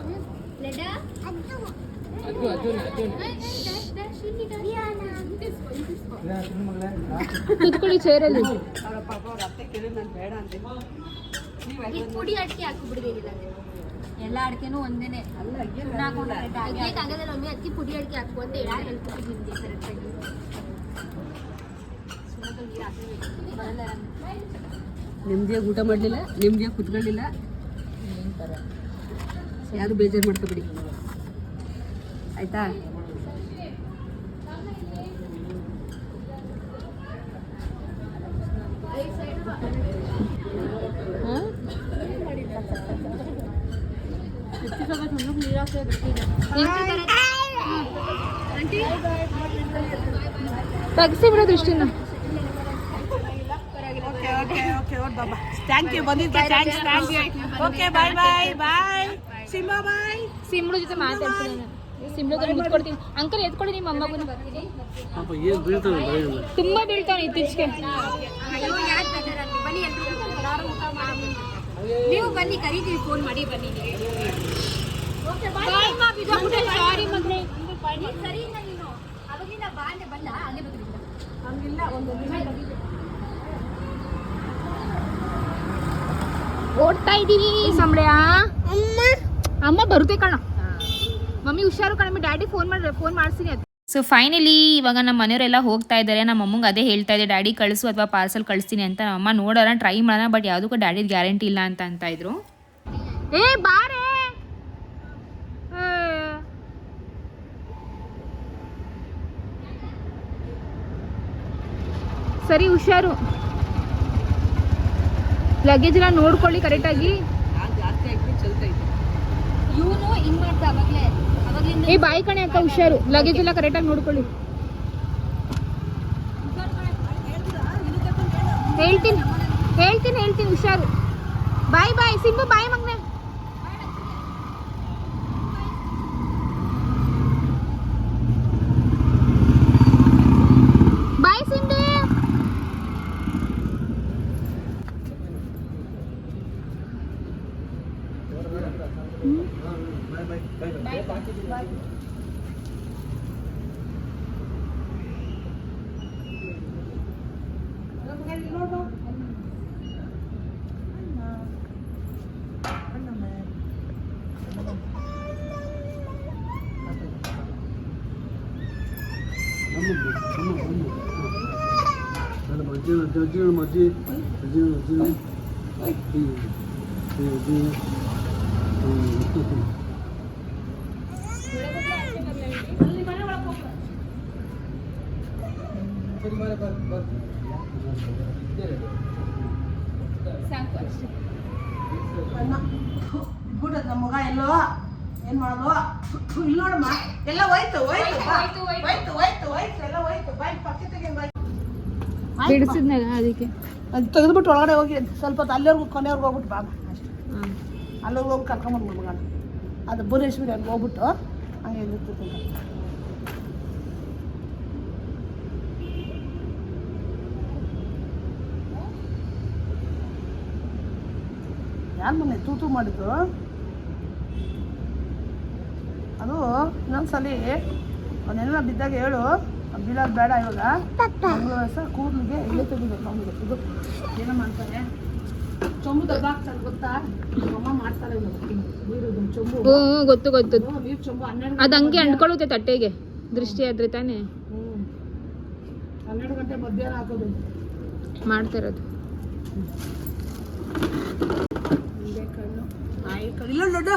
ಕೂತ್ಕೊಳ್ಳಿ ಚೇರಲ್ಲಿ. ಅವ್ರ ಪಾಪ ಅವ್ರ ಅತ್ತೆ ಕೇಳಿ ನಾನು ಬೇಡ ಅಂದೆ ಈ ಪುಡಿ ಅಡಿಕೆ ಹಾಕ್ಬಿಡ್ಬೇಕಿಲ್ಲ ಎಲ್ಲ ಅಡಿಕೆನೂ ಒಂದೇನೆ ಅಲ್ಲ ಅಯ್ಯೋ ಅಡಿಕೆ ಕಾಗದಲ್ಲಿ ಒಮ್ಮೆ ಅದಕ್ಕೆ ಪುಡಿ ಅಡಿಕೆ ಹಾಕು ಅಂತ ಹೇಳಿ ಹೇಳ್ಕೊಟ್ಟಿದ್ದೀನಿ ಕರೆಕ್ಟಾಗಿ ನೆಮ್ಮದಿಯಾಗಿ ಊಟ ಮಾಡಲಿಲ್ಲ ನೆಮ್ಮದಿಯಾಗಿ ಕುತ್ಕೊಳ್ಳಿಲ್ಲ. ಯಾರು ಬೇಜಾರು ಮಾಡ್ಕೊಬಿಡಿ. ಆಯ್ತಾ ತೆಗ್ಸಿ ಬಿಡೋ ದೃಷ್ಟಿನ ಓಕೆ ಓಕೆ ಓಕೆ ಬಾಬಾ ಥ್ಯಾಂಕ್ ಯು ಬಂದಿದ್ದೆ thanks thank you okay bye bye bye Simba bye ಸಿಮ್ಳು ಜೊತೆ ಮಾತಾಡ್ತೀನಿ ಸಿಮ್ಳು ಜೊತೆ ಮುತ್ಕೊಡ್ತೀನಿ ಅಂಕಲ್ ಎತ್ಕೊಳ್ಳಿ ನಿಮ್ಮ ಅಮ್ಮಗೂ ತುಂಬಾ ಬೀಳ್ತಾನೆ ಇತ್ತೀಚೆಗೆ. ನೀವು ಬನ್ನಿ ಕರೀತೀವಿ ಫೋನ್ ಮಾಡಿ ಬನ್ನಿ ಸಾರಿ ಮಗ್ನೆ. ಸರಿ ಇಲ್ಲ ನೀನು. ಅವಾಗಿಂದ ಬಾ ಅಂದ್ರೆ ಬಂದ ಅಲ್ಲೇ ಬರ್ತಿದ್ದ ಹಂಗಿಲ್ಲ ಒಂದು ಓಡ್ತಾ ಇದ್ದೀವಿ ಸಂಬಳೆಯ ಅಮ್ಮ ಬರುತ್ತೆ ಕಣ. ಮಮ್ಮಿ ಹುಷಾರು ಕಣಮ್ಮಿ ಡ್ಯಾಡಿ ಫೋನ್ ಮಾಡಿ ಫೋನ್ ಮಾಡ್ತೀನಿ ಅದು. ಸೊ ಫೈನಲಿ ಇವಾಗ ನಮ್ಮ ಮನೆಯವರೆಲ್ಲ ಹೋಗ್ತಾ ಇದ್ದಾರೆ. ನಮ್ಮ ಅಮ್ಮಂಗೆ ಅದೇ ಹೇಳ್ತಾ ಇದೆ ಡ್ಯಾಡಿ ಕಳಿಸು ಅಥವಾ ಪಾರ್ಸಲ್ ಕಳಿಸ್ತೀನಿ ಅಂತ. ನಮ್ಮ ಅಮ್ಮ ನೋಡೋಣ ಟ್ರೈ ಮಾಡೋಣ ಬಟ್ ಯಾವುದಕ್ಕೂ ಡ್ಯಾಡಿ ಗ್ಯಾರಂಟಿ ಇಲ್ಲ ಅಂತ ಅಂತ ಇದ್ರು. ಏ ಬಾರೆ! ಸರಿ ಹುಷಾರು. ಲಗೇಜ್ ಎಲ್ಲ ನೋಡ್ಕೊಳ್ಳಿ ಕರೆಕ್ಟಾಗಿ ಇವನು ಹಿಂಗ್ ಮಾಡ್ತಾ ಅವಾಗ್ಲೇ ಏ ಬಾಯಿ ಕಣೆ ಅಕ್ಕ ಹುಷಾರು. ಲಗೇಜ್ ಎಲ್ಲ ಕರೆಕ್ಟಾಗಿ ನೋಡ್ಕೊಳ್ಳಿ. ಹೇಳ್ತೀನಿ ಹೇಳ್ತೀನಿ ಹೇಳ್ತೀನಿ, ಹುಷಾರು. ಬಾಯ್ ಬಾಯ್, ಸಿಂಬು, ಬಾಯ್ ಮಗ್ನೆ ಬಾಯ್ ಸಿಂಬು ಬಿಡದ್ ನಮ್ಮ ಮಗ ಎಲ್ಲೋ ಏನ್ ಮಾಡೋದು ಇಲ್ಲಿ ನೋಡಮ್ಮ ಎಲ್ಲ ಹೋಯ್ತು ಹೋಯ್ತು ಬಾ. ಹೋಯ್ತು ಹೋಯ್ತು ಹೋಯ್ತು ಎಲ್ಲ ಹೋಯ್ತು ಬಾಯ್ ಪಕ್ಕ ತೆಗಿ ಬಾಯ್ ಬಿಡಿಸಿದ್ನಲ್ಲ ಅದಕ್ಕೆ. ಅದು ತೆಗೆದ್ಬಿಟ್ಟು ಒಳಗಡೆ ಹೋಗಿ ಸ್ವಲ್ಪ ಹೊತ್ತು ಅಲ್ಲಿವರೆಗೂ ಕೊನೆಯವ್ರಿಗೆ ಹೋಗ್ಬಿಟ್ಟು ಬಾ. ಅಷ್ಟೇ. ಅಲ್ಲಿಗೆ ಹೋಗಿ ಕರ್ಕೊಂಬಂದು ಮಗನ. ಅದು ಭುವನೇಶ್ವರಿ ಅಲ್ಲಿ ಹೋಗ್ಬಿಟ್ಟು ಹಂಗೆ ಇಲ್ಲಿರ್ತಿತ್ತು ಯಾರು ಮೊನ್ನೆ ತೂತು ಮಾಡಿದ್ದು? ಅದು ಇನ್ನೊಂದ್ಸಲಿ ಅವನ್ನೆಲ್ಲ ಬಿದ್ದಾಗ ಹೇಳು. ಬೀಳೋದು ಬೇಡ ಇವಾಗ. ಸರ್ ಕೂದಲಿಗೆ ಇಲ್ಲೇ ತೆಗಿಬೇಕು ಅವನಿಗೆ ಇದು ಏನೋ ಮಾಡ್ತಾರೆ. ಚೊಂಬು ದಬ್ಬ ಹಾಕ್ತಾರೆ ಗೊತ್ತಾ ಅಮ್ಮ ಮಾಡ್ತಾರೆ ಚೊಂಬು. ಹ್ಞೂ ಗೊತ್ತು ಗೊತ್ತು. ನೀರು ಚೊಂಬು. ಹನ್ನೆರಡು ಅದು ಹಂಗೆ ಅಂಟ್ಕೊಳ್ಳುತ್ತೆ ತಟ್ಟೆಗೆ. ದೃಷ್ಟಿ ಆದ್ರೆ ತಾನೇ. ಹ್ಞೂ ಹನ್ನೆರಡು ಗಂಟೆ ಮಧ್ಯಾಹ್ನ ಹಾಕೋದು. ಮಾಡ್ತಾ ಇರೋದು ಹಿಂದೆ ಕಣ್ಣು ನಾಯಿ ಕಣ್ಣು. ಇಲ್ಲ ದೊಡ್ಡ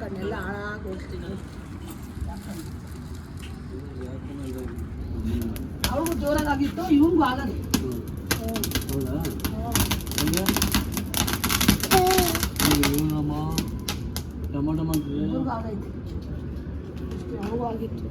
ಕಣ್ಣೆಲ್ಲ ಹಾಳಾಗಿ ಹೋಗ್ತೀನಿ ಅವ್ರಿಗೂ ಜೋರಾಗಿತ್ತು ಇವ್ರಿಗೂ ಆಗದೆ ಇವ್ರಿಗೂ ಆಗೈತೆ ಅವ್ರಿಗೂ ಆಗಿತ್ತು